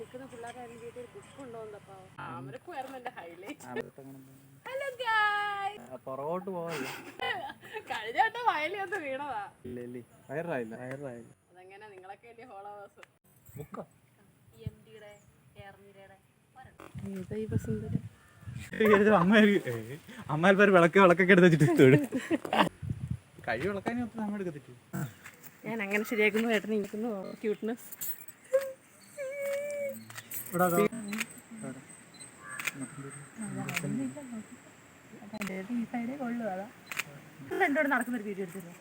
നിൽക്കുന്ന പിള്ളേരുടെ വീട്ടിൽ ബുക്ക് ഉണ്ടോന്നപ്പോ അവർക്കുമായിരുന്നു എന്റെ ഹൈലൈറ്റ് ഹലോ പുറകോട്ട് പോവാല്ല? കഴിഞ്ഞ വട്ടം വയലിൽ ഒന്ന് വീണതാ. വയറായില്ല വയറായില്ല. അതെങ്ങനെ? നിങ്ങളൊക്കെ വലിയ ഫോളോവേഴ്സ് ബുക്കോ? എം ഡിയുടെ ഏതാ ഈ ബസുന്ദരം അമ്മ അമ്മ പേര് വിളക്ക് വിളക്കൊക്കെ എടുത്ത് വെച്ചിട്ട് വിളക്കാനും നമ്മൾ ഞാൻ അങ്ങനെ ശരിയാക്കുന്നു ഏട്ടൻ ഇരിക്കുന്നു. ക്യൂട്ട്നെസ് നടക്കുന്ന ഒരു വീഡിയോ എടുത്തിരുന്നു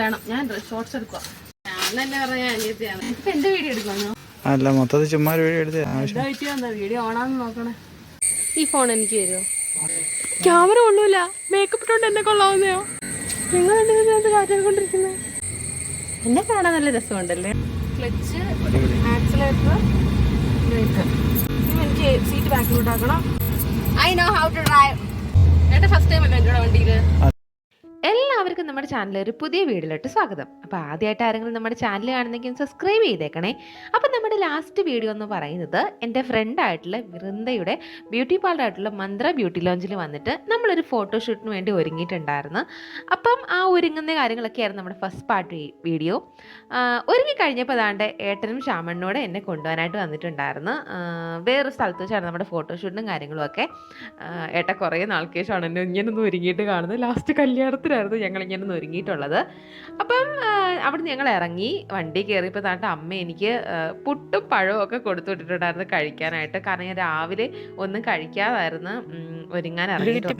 വേണം. ഞാൻ ഷോർട്സ് എടുക്കുക എന്റെ വീഡിയോ അല്ല മൊത്തത്തിൽ ചുമ്മാ വീഡിയോ എടുത്ത് വീഡിയോ ഓണാന്ന് നോക്കണേ. ഈ ഫോൺ എനിക്ക് തരുമോ ക്യാമറ ഒന്നുമില്ല. മേക്കപ്പ് ഇട്ടോണ്ട് എന്നെ കൊള്ളാവുന്നയോ. നിങ്ങൾ കാറ്റാക്കൊണ്ടിരിക്കുന്നത് എന്നെ കാണാൻ നല്ല രസമുണ്ടല്ലേ? ക്ലച്ച് എനിക്ക് seat ബാക്കിലോട്ടാക്കണം I know how to drive ഏട്ടാ ഫസ്റ്റ് ടൈം അല്ലേ എന്റെ വണ്ടിയിൽ എല്ലാവർക്കും നമ്മുടെ ചാനലിൽ ഒരു പുതിയ വീഡിയോയിലോട്ട് സ്വാഗതം. അപ്പോൾ ആദ്യമായിട്ട് ആരെങ്കിലും നമ്മുടെ ചാനൽ കാണുന്നെങ്കിൽ സബ്സ്ക്രൈബ് ചെയ്തേക്കണേ. അപ്പോൾ നമ്മുടെ ലാസ്റ്റ് വീഡിയോ എന്ന് പറയുന്നത് എന്റെ ഫ്രണ്ടായിട്ടുള്ള വൃന്ദയുടെ ബ്യൂട്ടി പാർലർ ആയിട്ടുള്ള മന്ത്ര ബ്യൂട്ടി ലോഞ്ചിൽ വന്നിട്ട് നമ്മളൊരു ഫോട്ടോഷൂട്ടിന് വേണ്ടി ഒരുങ്ങിയിട്ടുണ്ടായിരുന്നു. അപ്പം ആ ഒരുങ്ങുന്ന കാര്യങ്ങളൊക്കെയായിരുന്നു നമ്മുടെ ഫസ്റ്റ് പാർട്ട് വീഡിയോ ഒരുങ്ങി കഴിഞ്ഞപ്പോൾ അതാണ്ട് ഏട്ടനും ഷാമണ്ണോടെ എന്നെ കൊണ്ടുപോകാനായിട്ട് വന്നിട്ടുണ്ടായിരുന്നു. വേറൊരു സ്ഥലത്ത് വെച്ചാണ് നമ്മുടെ ഫോട്ടോഷൂട്ടിനും കാര്യങ്ങളും ഒക്കെ. ഏട്ട കുറേ നാൾക്ക് ശേഷമാണ് എന്നെ ഇങ്ങനൊന്നും ഒരുങ്ങിയിട്ട് കാണുന്നത്. ലാസ്റ്റ് കല്യാണത്തിനായിരുന്നു ഞങ്ങൾ ഇങ്ങനൊന്നും ഒരുങ്ങിയിട്ടുള്ളത്. അപ്പം അവിടെ ഞങ്ങൾ ഇറങ്ങി. വണ്ടി കയറിയപ്പോൾ താണ്ട് അമ്മ എനിക്ക് പുട്ടും പഴവും ഒക്കെ കൊടുത്തു വിട്ടിട്ടുണ്ടായിരുന്നു കഴിക്കാനായിട്ട്. കാരണം ഞാൻ രാവിലെ ഒന്നും കഴിക്കാതായിരുന്നു. ഒരുങ്ങാൻ ഇറങ്ങിയിട്ട്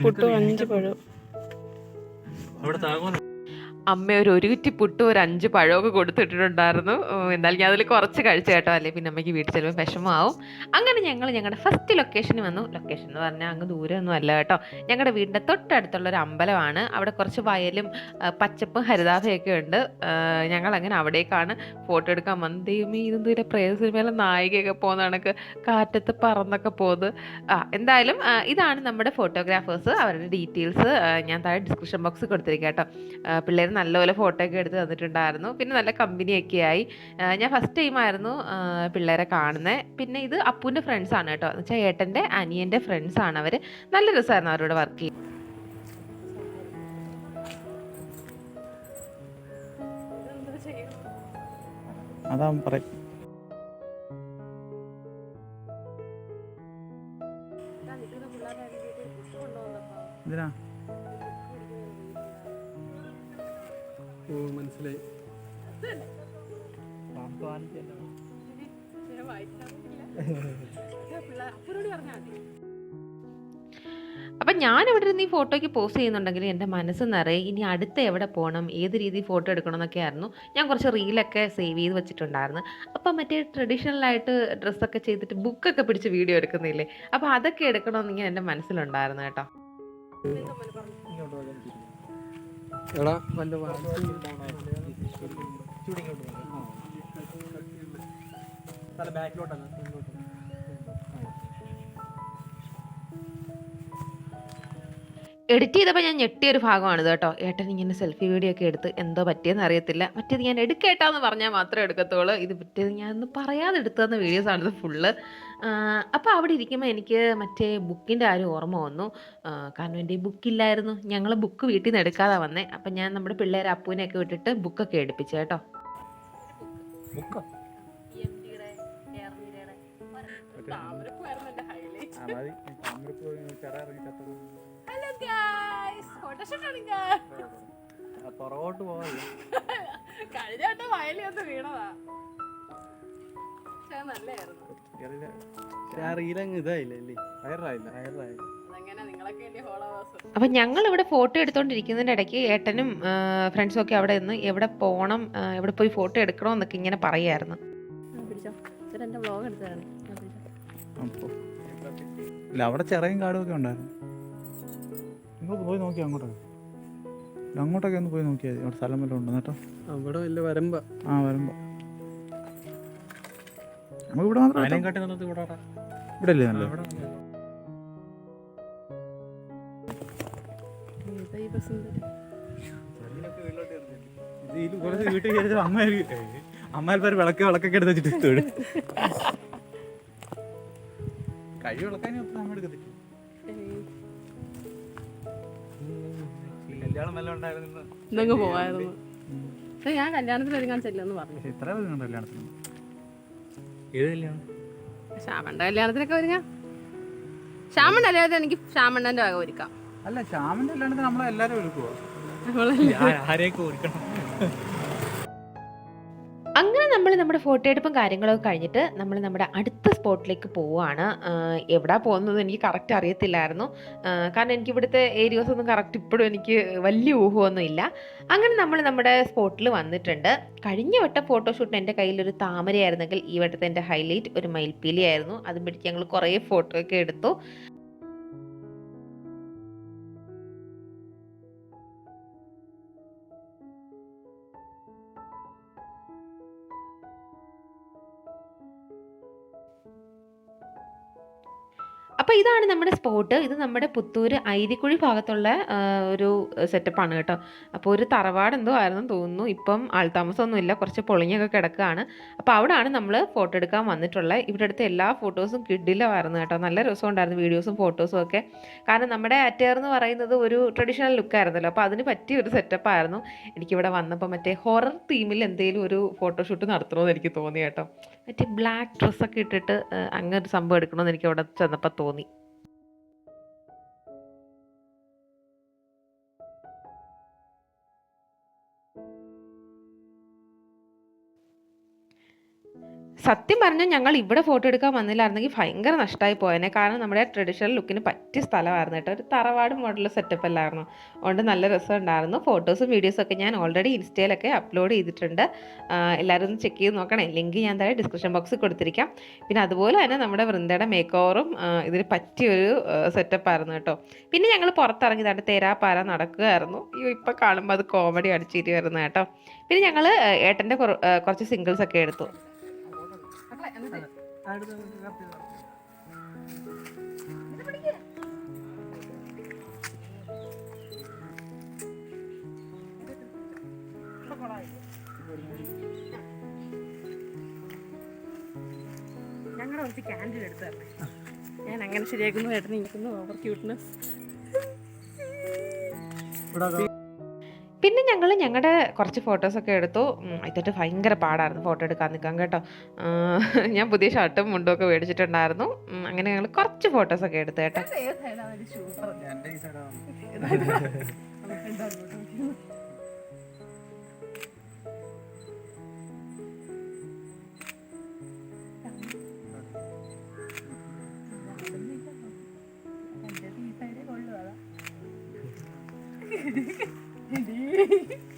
അമ്മ ഒരു ഒരുറ്റി പുട്ട് ഒരു അഞ്ച് പഴമൊക്കെ കൊടുത്തിട്ടുണ്ടായിരുന്നു. എന്നാലും ഞാൻ അതിൽ കുറച്ച് കഴിച്ചു കേട്ടോ. അല്ലെ പിന്നെ അമ്മയ്ക്ക് വീട്ടിൽ ചിലപ്പോൾ വിഷമമാവും അങ്ങനെ ഞങ്ങൾ ഞങ്ങളുടെ ഫസ്റ്റ് ലൊക്കേഷന് വന്നു. ലൊക്കേഷൻ എന്ന് പറഞ്ഞാൽ അങ്ങ് ദൂരമൊന്നും അല്ല കേട്ടോ. ഞങ്ങളുടെ വീടിന്റെ തൊട്ടടുത്തുള്ള ഒരു അമ്പലമാണ്. അവിടെ കുറച്ച് വയലും പച്ചപ്പും ഹരിതാഭയൊക്കെ ഉണ്ട്. ഞങ്ങൾ അങ്ങനെ അവിടേക്കാണ് ഫോട്ടോ എടുക്കാൻ വന്നത്. ദൈവമേ ഇതും ദൂരെ പ്രേത സിനിമയിലെ നായികയൊക്കെ പോകുന്ന കണക്ക് കാറ്റത്ത് പറന്നൊക്കെ പോകുന്നത്. ആ എന്തായാലും ഇതാണ് നമ്മുടെ ഫോട്ടോഗ്രാഫേഴ്സ് അവരുടെ ഡീറ്റെയിൽസ് ഞാൻ താഴെ ഡിസ്ക്രിപ്ഷൻ ബോക്സ് കൊടുത്തിരിക്കാം കേട്ടോ. പിള്ളേർ നല്ലപോലെ ഫോട്ടോ ഒക്കെ എടുത്ത് തന്നിട്ടുണ്ടായിരുന്നു. പിന്നെ നല്ല കമ്പനിയൊക്കെ ആയി. ഞാൻ ഫസ്റ്റ് ടൈം ആയിരുന്നു പിള്ളേരെ കാണുന്നത് പിന്നെ ഇത് അപ്പൂന്റെ ഫ്രണ്ട്സ് ആണ് കേട്ടോ. എന്ന് വെച്ചാൽ ഏട്ടന്റെ അനിയന്റെ ഫ്രണ്ട്സ് ആണ് അവർ നല്ല രസമായിരുന്നു അവരോട് വർക്ക് ചെയ്യുന്നത് അതാ പറയും എന്തിനാ? മനസ്സിലായി അപ്പം ഞാൻ ഇവിടെ ഇരുന്ന് ഈ ഫോട്ടോയ്ക്ക് പോസ്റ്റ് ചെയ്യുന്നുണ്ടെങ്കിൽ എന്റെ മനസ്സ് നിറയെ ഇനി അടുത്ത് എവിടെ പോകണം ഏത് രീതിയിൽ ഫോട്ടോ എടുക്കണം എന്നൊക്കെ ആയിരുന്നു. ഞാൻ കുറച്ച് റീലൊക്കെ സേവ് ചെയ്ത് വെച്ചിട്ടുണ്ടായിരുന്നു. അപ്പം മറ്റേ ട്രഡീഷണൽ ആയിട്ട് ഡ്രസ്സൊക്കെ ചെയ്തിട്ട് ബുക്കൊക്കെ പിടിച്ച് വീഡിയോ എടുക്കുന്നില്ലേ? അപ്പോൾ അതൊക്കെ എടുക്കണമെന്നിങ്ങനെ എന്റെ മനസ്സിലുണ്ടായിരുന്നു കേട്ടോ. എടാ. വല്ല ബാക്കിലോട്ടാണ് എഡിറ്റ് ചെയ്തപ്പോൾ ഞാൻ ഞെട്ടിയ ഒരു ഭാഗമാണ് കേട്ടോ. ഏട്ടൻ ഇങ്ങനെ സെൽഫി വീഡിയോ ഒക്കെ എടുത്ത് എന്തോ പറ്റിയെന്ന് അറിയത്തില്ല. മറ്റേത് ഞാൻ എടുക്കേട്ടാന്ന് പറഞ്ഞാൽ മാത്രമേ എടുക്കത്തുള്ളൂ. ഇത് മറ്റേത് ഞാൻ ഒന്ന് പറയാതെ എടുത്തു വീഡിയോസ് വീഡിയോസാണിത് ഫുള്ള് അപ്പോൾ അവിടെ ഇരിക്കുമ്പോൾ എനിക്ക് മറ്റേ ബുക്കിന്റെ ആരും ഓർമ്മ വന്നു. കാരണം എന്റെ ഈ ബുക്കില്ലായിരുന്നു ഞങ്ങൾ ബുക്ക് വീട്ടിൽ നിന്ന് എടുക്കാതെ വന്നേ. അപ്പം ഞാൻ നമ്മുടെ പിള്ളേരെ അപ്പൂനെയൊക്കെ വിട്ടിട്ട് ബുക്കൊക്കെ എടുപ്പിച്ചു കേട്ടോ. താമരപ്പൂ ആയിരുന്നു എന്റെ ഹൈലൈറ്റ് പുറകോട്ട് പോവാല്ല കഴിഞ്ഞ വട്ടം വയലിൽ ഒന്ന് വീണതാ. പക്ഷെ നല്ലായിരുന്നു അപ്പം ഞങ്ങൾ ഇവിടെ ഫോട്ടോ എടുത്തോണ്ടിരിക്കുന്നതിന്റെ ഇടയ്ക്ക് ഏട്ടനും ഫ്രണ്ട്സും ഒക്കെ അവിടെ നിന്ന് എവിടെ പോകണം ആ, എവിടെ പോയി ഫോട്ടോ എടുക്കണോ എന്നൊക്കെ ഇങ്ങനെ പറയായിരുന്നു. അവിടെ ചെറിയ കാടും ഒക്കെ ഉണ്ടായിരുന്നു. നിങ്ങൾ പോയി നോക്കി അങ്ങോട്ടൊക്കെ. അങ്ങോട്ടൊക്കെ ഒന്ന് പോയി നോക്കിയാൽ മതി. അവിടെ സ്ഥലം വല്ലതും ഉണ്ടോ? കേട്ടോ അവിടെ വലിയ വരമ്പ. ആ വരമ്പ. നമുക്ക് ഇവിടെ മാത്രം ഇവിടെ അല്ലേ നല്ല കുറച്ച് വീട്ടിൽ അമ്മ വിളക്ക് വിളക്കൊക്കെ എടുത്ത് വെച്ചിട്ട് തൊഴും കഴി വിളക്കാനും ഒപ്പം നമ്മൾ എടുക്കത്തില്ല. ഉണ്ടായിരുന്നു? പോവായിരുന്നു. പക്ഷെ ഞാൻ കല്യാണത്തിന് ഒരുങ്ങാൻ ചെല്ലെന്ന് പറഞ്ഞു. ഇത്ര കല്യാണത്തിന് ഏത് കല്യാണം? ശ്യാമണ്ട കല്യാണത്തിനൊക്കെ ഒരുങ്ങാം. ശ്യാമണ്ട കല്യാണത്തിന് എനിക്ക് ശ്യാമണ്ടന്റെ വക ഒരുക്കാം. അല്ല ശ്യാമന്റെ കല്യാണത്തിന് നമ്മളെല്ലാരും ഒരുക്കുവോ? നമ്മളല്ലേ ആരെയൊക്കെ ഒരുക്കണം? അങ്ങനെ നമ്മൾ നമ്മുടെ ഫോട്ടോ എടുപ്പും കാര്യങ്ങളൊക്കെ കഴിഞ്ഞിട്ട് നമ്മൾ നമ്മുടെ അടുത്ത സ്പോട്ടിലേക്ക് പോവുകയാണ്. എവിടെ പോകുന്നത് എനിക്ക് കറക്റ്റ് അറിയത്തില്ലായിരുന്നു. കാരണം എനിക്ക് ഇവിടുത്തെ ഏരിയാസ് ഒന്നും കറക്റ്റ് ഇപ്പോഴും എനിക്ക് വലിയ ഊഹമൊന്നും ഇല്ല അങ്ങനെ നമ്മൾ നമ്മുടെ സ്പോട്ടിൽ വന്നിട്ടുണ്ട്. കഴിഞ്ഞ വട്ടം ഫോട്ടോഷൂട്ടിന് എന്റെ കയ്യിലൊരു താമരയായിരുന്നെങ്കിൽ ഈ വട്ടത്തെ എന്റെ ഹൈലൈറ്റ് ഒരു മയിൽപ്പീലിയായിരുന്നു. അതും പിടിച്ച് ഞങ്ങൾ കുറേ ഫോട്ടോ ഒക്കെ എടുത്തു. അപ്പോൾ ഇതാണ് നമ്മുടെ സ്പോട്ട് ഇത് നമ്മുടെ പുത്തൂർ ഐരിക്കുഴി ഭാഗത്തുള്ള ഒരു സെറ്റപ്പാണ് കേട്ടോ. അപ്പോൾ ഒരു തറവാട് എന്തോ ആയിരുന്നു തോന്നുന്നു. ഇപ്പം ആൾതാമസമൊന്നുമില്ല കുറച്ച് പൊളിഞ്ഞൊക്കെ കിടക്കുകയാണ് അപ്പോൾ അവിടെയാണ് നമ്മൾ ഫോട്ടോ എടുക്കാൻ വന്നിട്ടുള്ളത് ഇവിടെ അടുത്ത എല്ലാ ഫോട്ടോസും കിഡിലുമായിരുന്നു കേട്ടോ. നല്ല രസമുണ്ടായിരുന്നു വീഡിയോസും ഫോട്ടോസും ഒക്കെ. കാരണം നമ്മുടെ അറ്റയർ എന്ന് പറയുന്നത് ഒരു ട്രഡീഷണൽ ലുക്കായിരുന്നല്ലോ അപ്പോൾ അതിന് പറ്റിയ ഒരു സെറ്റപ്പായിരുന്നു എനിക്കിവിടെ വന്നപ്പോൾ മറ്റേ ഹൊറർ തീമിൽ എന്തെങ്കിലും ഒരു ഫോട്ടോഷൂട്ട് നടത്തണമെന്ന് എനിക്ക് തോന്നി കേട്ടോ. മറ്റേ ബ്ലാക്ക് ഡ്രസ്സൊക്കെ ഇട്ടിട്ട് അങ്ങനെ ഒരു സംഭവം എടുക്കണമെന്ന് എനിക്ക് അവിടെ ചെന്നപ്പോൾ തോന്നി. സത്യം പറഞ്ഞാൽ ഞങ്ങൾ ഇവിടെ ഫോട്ടോ എടുക്കാൻ വന്നില്ലായിരുന്നെങ്കിൽ ഭയങ്കര നഷ്ടമായി പോയേനെ. കാരണം നമ്മുടെ ട്രഡീഷണൽ ലുക്കിന് പറ്റിയ സ്ഥലമായിരുന്നു കേട്ടോ. ഒരു തറവാട് മോഡൽ സെറ്റപ്പ് അല്ലായിരുന്നു. അതുകൊണ്ട് നല്ല രസമുണ്ടായിരുന്നു. ഫോട്ടോസും വീഡിയോസും ഒക്കെ ഞാൻ ഓൾറെഡി ഇൻസ്റ്റയിലൊക്കെ അപ്ലോഡ് ചെയ്തിട്ടുണ്ട്. എല്ലാവരും ഒന്ന് ചെക്ക് ചെയ്ത് നോക്കണേ. ലിങ്ക് ഞാൻ താഴെ ഡിസ്ക്രിപ്ഷൻ ബോക്സിൽ കൊടുത്തിരിക്കാം. പിന്നെ അതുപോലെ തന്നെ നമ്മുടെ വൃന്ദയുടെ മേക്ക് ഓവറും ഇതിന് പറ്റിയൊരു സെറ്റപ്പ് ആയിരുന്നു കേട്ടോ. പിന്നെ ഞങ്ങൾ പുറത്തിറങ്ങി താണ്ട് തേരാപ്പാര നടക്കുകയായിരുന്നു. അയ്യോ ഇപ്പം കാണുമ്പോൾ അത് കോമഡി അടിച്ചിട്ട് വരുന്നത് കേട്ടോ. പിന്നെ ഞങ്ങൾ ഏട്ടന്റെ കുറച്ച് സിംഗിൾസ് ഒക്കെ എടുത്തു. ഞങ്ങളുടെ കുറച്ച് ക്യാൻഡിൽ എടുത്തല്ലേ ഞാൻ അങ്ങനെ ശരിയാക്കുന്നു ഏട്ടനെ നിൽക്കുന്നു ഓവർ ക്യൂട്ട്നെസ് ഞങ്ങളുടെ കുറച്ച് ഫോട്ടോസൊക്കെ എടുത്തു. ഉം, ഭയങ്കര പാടായിരുന്നു ഫോട്ടോ എടുക്കാൻ നിൽക്കാൻ കേട്ടോ. ഞാൻ പുതിയ ഷർട്ടും മുണ്ടും ഒക്കെ മേടിച്ചിട്ടുണ്ടായിരുന്നു. അങ്ങനെ ഞങ്ങൾ കുറച്ച് ഫോട്ടോസൊക്കെ എടുത്തു കേട്ടോ. എന്റെ ഈ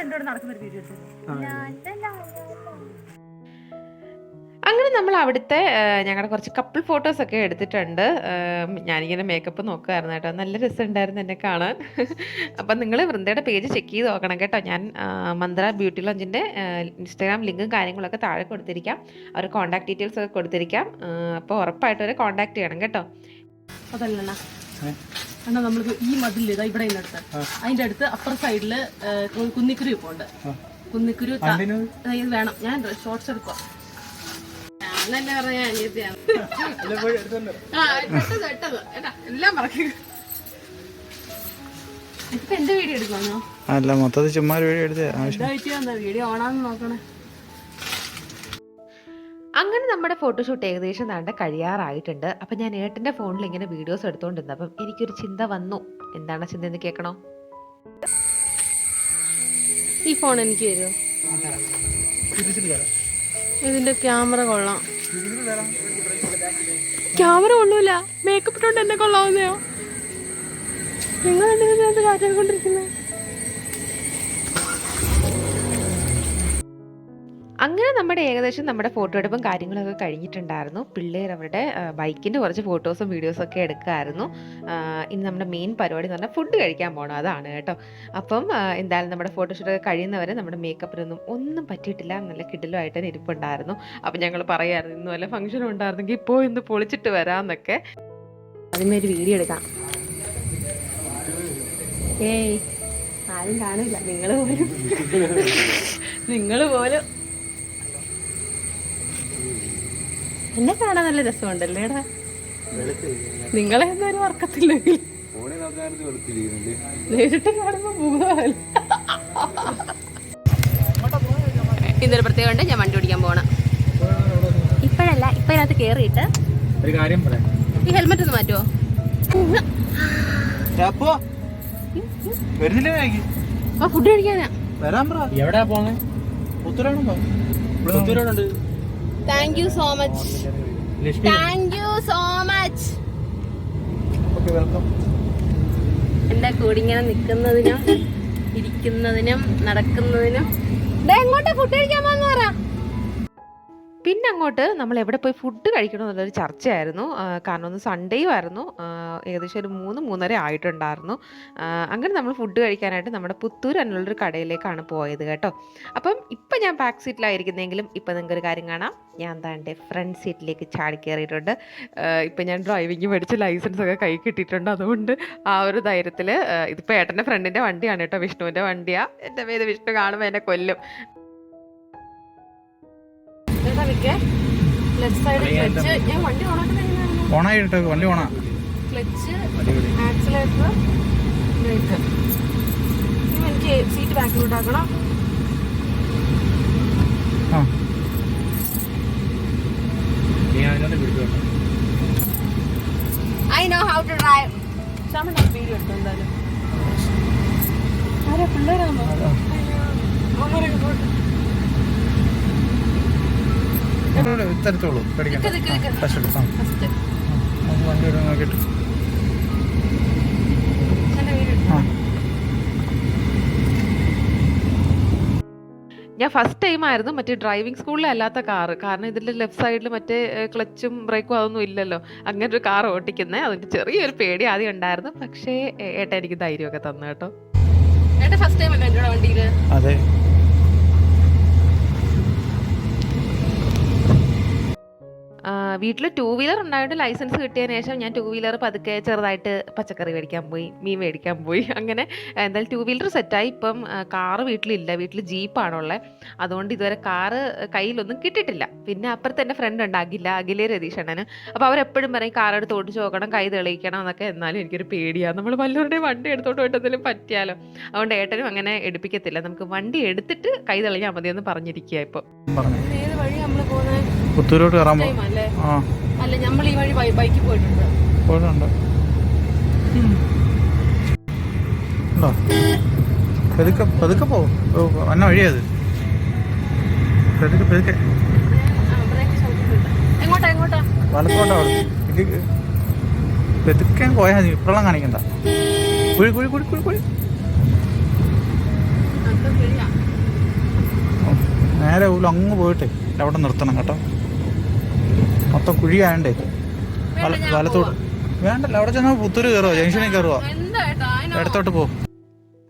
രണ്ടോട് നടക്കുന്ന ഒരു വീഡിയോ അങ്ങനെ നമ്മൾ അവിടുത്തെ ഞങ്ങളുടെ കുറച്ച് കപ്പിൾ ഫോട്ടോസ് ഒക്കെ എടുത്തിട്ടുണ്ട്. ഞാനിങ്ങനെ മേക്കപ്പ് നോക്കുമായിരുന്നു കേട്ടോ. നല്ല രസമുണ്ടായിരുന്നു എന്നെ കാണാൻ. അപ്പം നിങ്ങൾ വൃന്ദയുടെ പേജ് ചെക്ക് ചെയ്ത് നോക്കണം കേട്ടോ. ഞാൻ മന്ത്ര ബ്യൂട്ടി ലോഞ്ചിന്റെ ഇൻസ്റ്റാഗ്രാം ലിങ്കും കാര്യങ്ങളൊക്കെ താഴെ കൊടുത്തിരിക്കാം. അവർ കോൺടാക്ട് ഡീറ്റെയിൽസ് ഒക്കെ കൊടുത്തിരിക്കാം. അപ്പോൾ ഉറപ്പായിട്ട് അവരെ കോൺടാക്ട് ചെയ്യണം കേട്ടോ. അതല്ലണ്ണ. ഏ? നമ്മൾ ഈ മതിലിൽ ഇതാ ഇവിടെ ഇന്നടുത്ത് അതിന്റെ അടുത്ത് അപ്പർ സൈഡിൽ കുന്നിക്കുരു ഇപ്പൊ ഉണ്ട്. കുന്നിക്കുരു ഇത് വേണം. ഞാൻ ഷോർട്സ് എടുക്കാം ഞാനല്ലേ പറഞ്ഞ അനിയത്തിയാണ്. ആ. ഏട്ടാ, എല്ലാം മറക്കുക ഇപ്പൊ എന്റെ വീഡിയോ എടുക്കാനോ അല്ല മൊത്തത്തിൽ ചുമ്മാ വീഡിയോ എടുത്തേ. വീഡിയോ ഓണാന്ന് നോക്കണേ. അങ്ങനെ നമ്മുടെ ഫോട്ടോഷൂട്ട് ഏകദേശം താണ്ട കഴിയാറായിട്ടുണ്ട്. അപ്പം ഞാൻ ഏട്ടന്റെ ഫോണിൽ ഇങ്ങനെ വീഡിയോസ് എടുത്തുകൊണ്ടിരുന്നപ്പം എനിക്കൊരു ചിന്ത വന്നു. എന്താണ് ചിന്ത എന്ന് കേൾക്കണോ? ഈ ഫോൺ എനിക്ക് തരുമോ ഇതിന്റെ ക്യാമറ കൊള്ളാം. ക്യാമറ കൊള്ളൂല. മേക്കപ്പ് ഇട്ടോണ്ട് എന്നെ കൊള്ളാവുന്നയോ? നിങ്ങൾ എന്തിനാ അങ്ങനെ നമ്മുടെ ഏകദേശം നമ്മുടെ ഫോട്ടോ എടുപ്പും കാര്യങ്ങളൊക്കെ കഴിഞ്ഞിട്ടുണ്ടായിരുന്നു. പിള്ളേർ അവരുടെ ബൈക്കിന്റെ കുറച്ച് ഫോട്ടോസും വീഡിയോസും ഒക്കെ എടുക്കുമായിരുന്നു ഇനി നമ്മുടെ മെയിൻ പരിപാടി എന്ന് പറഞ്ഞാൽ ഫുഡ് കഴിക്കാൻ പോകണം അതാണ് കേട്ടോ. അപ്പം എന്തായാലും നമ്മുടെ ഫോട്ടോഷൂട്ടൊക്കെ കഴിയുന്നവരെ നമ്മുടെ മേക്കപ്പിനൊന്നും ഒന്നും പറ്റിയിട്ടില്ല. നല്ല കിടലുമായിട്ട് തന്നെ ഇരിപ്പുണ്ടായിരുന്നു. അപ്പം ഞങ്ങൾ പറയായിരുന്നു ഇന്ന് വല്ല ഫംഗ്ഷനും ഉണ്ടായിരുന്നെങ്കിൽ ഇപ്പോൾ ഇന്ന് പൊളിച്ചിട്ട് വരാമെന്നൊക്കെ അതിന്മേൽ ഒരു വീഡിയോ എടുക്കാം. ഏയ് ആരും കാണില്ല. നിങ്ങൾ പോലും. നിങ്ങൾ പോലും. എന്നെ കാണാൻ നല്ല രസമുണ്ടല്ലേ എടാ? നിങ്ങളെ എന്തായാലും ഉറക്കത്തില്ലെങ്കിൽ നേരിട്ട് കാണുമ്പോ മുഖമല്ല ഉണ്ട് പ്രത്യേകമുണ്ട് ഞാൻ വണ്ടി ഓടിക്കാൻ പോണ ഇപ്പോഴല്ല ഇപ്പൊ ഇതിനകത്ത് കേറിയിട്ട്. ഒരു കാര്യം പറയാം. ഈ ഹെൽമെറ്റ് ഒന്ന് മാറ്റുമോ ഫുഡ് കഴിക്കാനാ. വരാൻ പറ. എവിടെയാ പോന്നെ പുത്തൂരാണോ? പുത്തൂരാണുണ്ട് thank you so much thank you so much എന്റെ കൂടി ഇങ്ങനെ നിൽക്കുന്നതിനും ഇരിക്കുന്നതിനും നടക്കുന്നതിനും? എങ്ങോട്ടാ ഫുഡ് കഴിക്കാൻ പോന്ന് പറ. പിന്നെ അങ്ങോട്ട് നമ്മൾ എവിടെ പോയി ഫുഡ് കഴിക്കണം എന്നുള്ളൊരു ചർച്ചയായിരുന്നു. കാരണം ഒന്ന് സൺഡേയും ആയിരുന്നു. ഏകദേശം ഒരു മൂന്ന് മൂന്നര ആയിട്ടുണ്ടായിരുന്നു. അങ്ങനെ നമ്മൾ ഫുഡ് കഴിക്കാനായിട്ട് നമ്മുടെ പുത്തൂർ എന്നുള്ളൊരു കടയിലേക്കാണ് പോയത് കേട്ടോ. അപ്പം ഇപ്പം ഞാൻ ബാക്ക് സീറ്റിലായിരിക്കുന്നെങ്കിലും ഇപ്പം നിങ്ങൾക്ക് ഒരു കാര്യം കാണാം. ഞാൻ എന്റെ ഫ്രണ്ട് സീറ്റിലേക്ക് ചാടി കയറിയിട്ടുണ്ട്. ഇപ്പം ഞാൻ ഡ്രൈവിംഗ് മേടിച്ച് ലൈസൻസ് ഒക്കെ കൈ കിട്ടിയിട്ടുണ്ട്. അതുകൊണ്ട് ആ ഒരു ധൈര്യത്തിൽ ഇതിപ്പോൾ ഏട്ടന്റെ ഫ്രണ്ടിന്റെ വണ്ടിയാണ് കേട്ടോ വിഷ്ണുവിന്റെ വണ്ടിയാണ് എന്റെ പേര് വിഷ്ണു കാണുമ്പോൾ എന്നെ കൊല്ലും. ലെഫ്റ്റ് സൈഡ് ക്ലച്ച് ഞാൻ വണ്ടി ഓണാക്കുന്ന ഓണായിട്ട് വണ്ടി ഓണാ. Clutch accelerator brake. എനിക്ക് സീറ്റ് ബാക്കിലോട്ട് ആക്കണം. I know how to drive Shyaman video എടുത്തു എന്തായാലും? ആരാ? പിള്ളേരാണോ? പേടിക്കണ്ട. ഫസ്റ്റ് എടുക്കാം. നമുക്ക് വണ്ടി ഇവിടെ നോക്കിയിട്ട്. ഞാൻ ഫസ്റ്റ് ടൈം ആയിരുന്നു മറ്റേ ഡ്രൈവിംഗ് സ്കൂളിലെ അല്ലാത്ത കാറ് കാരണം ഇതിന്റെ ലെഫ്റ്റ് സൈഡിൽ മറ്റേ ക്ലച്ചും ബ്രേക്കും അതൊന്നും ഇല്ലല്ലോ. അങ്ങനെ ഒരു കാർ ഓട്ടിക്കുന്നത് അതിന്റെ ചെറിയൊരു പേടി ആദ്യം ഉണ്ടായിരുന്നു. പക്ഷേ ഏട്ടാ എനിക്ക് ധൈര്യമൊക്കെ തന്നു കേട്ടോ. ഏട്ടാ ഫസ്റ്റ് ടൈം അല്ലേ അതെ. വീട്ടിൽ ടൂ വീലർ ഉണ്ടായിട്ട് ലൈസൻസ് കിട്ടിയതിന് ശേഷം ഞാൻ ടൂ വീലർ പതുക്കെ ചെറുതായിട്ട് പച്ചക്കറി മേടിക്കാൻ പോയി മീൻ മേടിക്കാൻ പോയി. അങ്ങനെ എന്തായാലും ടൂ വീലർ സെറ്റായി ഇപ്പം കാറ് വീട്ടിലില്ല. വീട്ടിൽ ജീപ്പാണുള്ളത് അതുകൊണ്ട് ഇതുവരെ കാറ് കയ്യിലൊന്നും കിട്ടിയിട്ടില്ല. പിന്നെ അപ്പുറത്ത് എന്റെ ഫ്രണ്ട് ഉണ്ട് അഖില അഖില രതീഷണ്ണന്. അപ്പോൾ അവരെപ്പോഴും പറയും കാർ എടുത്ത് ഓടിച്ച് നോക്കണം കൈ തെളിയിക്കണം എന്നൊക്കെ. എന്നാലും എനിക്കൊരു പേടിയാണ് നമ്മൾ വല്ലവരുടെയും വണ്ടി എടുത്തോട്ട് പോയിട്ടെന്തെങ്കിലും പറ്റിയാലോ? അതുകൊണ്ട് ഏട്ടനും അങ്ങനെ എടുപ്പിക്കത്തില്ല. നമുക്ക് വണ്ടി എടുത്തിട്ട് കൈ തെളിഞ്ഞാൽ മതിയെന്ന് പറഞ്ഞിരിക്കുക ഇപ്പോൾ പുത്തൂരോട്ട് കയറാൻ പോ ആ. അല്ല നമ്മൾ ഈ വഴി ബൈക്കിൽ പോയിട്ടുണ്ട്. പോയിട്ടുണ്ട്. പതുക്കെ പതുക്കെ പോവും ഓ, വന്ന വഴിയത് പതുക്കെ പതുക്കെ. വലത്തോട്ടാ അവിടെ. പതുക്കെ പോയാൽ മതി. ഇപ്പഴെല്ലാം കാണിക്കണ്ട. കുഴി കുഴി കുഴി കുഴി കുഴി. നേരെ ഊല അങ്ങ് പോയിട്ടേ. അവിടെ നിർത്തണം കേട്ടോ. മൊത്തം കുഴിയായണ്ടേ വലത്തോട്ട്. വേണ്ടല്ലോ അവിടെ ചെന്നാൽ പുത്തൂര് കയറുക ജംഗ്ഷനിൽ കയറുക ഏട്ടാ ഇടത്തോട്ട് പോ.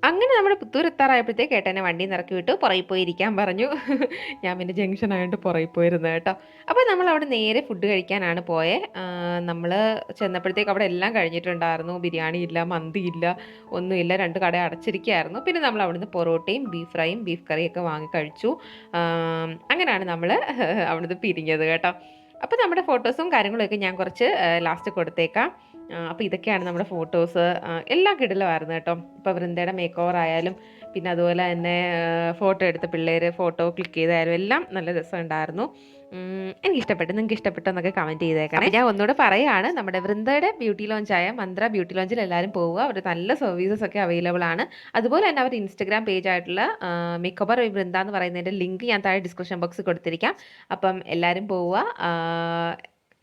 അങ്ങനെ നമ്മൾ പുത്തൂർ എത്താറായപ്പോഴത്തേക്ക് ഏട്ടനെ വണ്ടി നിറക്കി വിട്ടു പുറകിൽ പോയി ഇരിക്കാൻ പറഞ്ഞു. ഞാൻ പിന്നെ ജംഗ്ഷൻ ആയതുകൊണ്ട് പുറകിൽ പോയിരുന്നു കേട്ടോ. അപ്പോൾ നമ്മൾ അവിടെ നേരെ ഫുഡ് കഴിക്കാനാണ് പോയേ. നമ്മൾ ചെന്നപ്പോഴത്തേക്ക് അവിടെ എല്ലാം കഴിഞ്ഞിട്ടുണ്ടായിരുന്നു. ബിരിയാണി ഇല്ല മന്തി ഇല്ല ഒന്നുമില്ല രണ്ട് കട അടച്ചിരിക്കുകയായിരുന്നു പിന്നെ നമ്മൾ അവിടുന്ന് പൊറോട്ടയും ബീഫ് ഫ്രൈയും ബീഫ് കറിയൊക്കെ വാങ്ങി കഴിച്ചു. അങ്ങനെയാണ് നമ്മൾ അവിടുന്ന് പിരിഞ്ഞത് കേട്ടോ. അപ്പോൾ നമ്മുടെ ഫോട്ടോസും കാര്യങ്ങളൊക്കെ ഞാൻ കുറച്ച് ലാസ്റ്റ് കൊടുത്തേക്കാം. അപ്പോൾ ഇതൊക്കെയാണ് നമ്മുടെ ഫോട്ടോസ് എല്ലാം കിടലുമായിരുന്നു കേട്ടോ. ഇപ്പോൾ വൃന്ദയുടെ മേക്ക് ഓവർ ആയാലും പിന്നെ അതുപോലെ തന്നെ ഫോട്ടോ എടുത്ത പിള്ളേർ ഫോട്ടോ ക്ലിക്ക് ചെയ്തായാലും എല്ലാം നല്ല രസമുണ്ടായിരുന്നു. എനിക്ക് ഇഷ്ടപ്പെട്ടു നിങ്ങൾക്ക് ഇഷ്ടപ്പെട്ടു എന്നൊക്കെ കമന്റ് ചെയ്തേക്കണം. ഞാൻ ഒന്നുകൂടെ പറയുകയാണ് നമ്മുടെ വൃന്ദയുടെ ബ്യൂട്ടി ലോഞ്ചായ മന്ത്ര ബ്യൂട്ടി ലോഞ്ചിൽ എല്ലാവരും പോവുക. അവർ നല്ല സർവീസസ് ഒക്കെ അവൈലബിൾ ആണ്. അതുപോലെ തന്നെ അവർ ഇൻസ്റ്റഗ്രാം പേജ് ആയിട്ടുള്ള മേക്കോബർ വൃന്ദ എന്ന് പറയുന്നതിന്റെ ലിങ്ക് ഞാൻ താഴെ ഡിസ്ക്രിപ്ഷൻ ബോക്സ് കൊടുത്തിരിക്കാം. അപ്പം എല്ലാവരും പോവുക.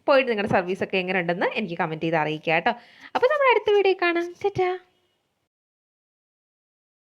പോയിട്ട് നിങ്ങളുടെ സർവീസൊക്കെ എങ്ങനെ ഉണ്ടെന്ന് എനിക്ക് കമന്റ് ചെയ്ത് അറിയിക്കുക കേട്ടോ. അപ്പോൾ നമ്മൾ അടുത്ത വീഡിയോ കാണാം. ചേട്ടാ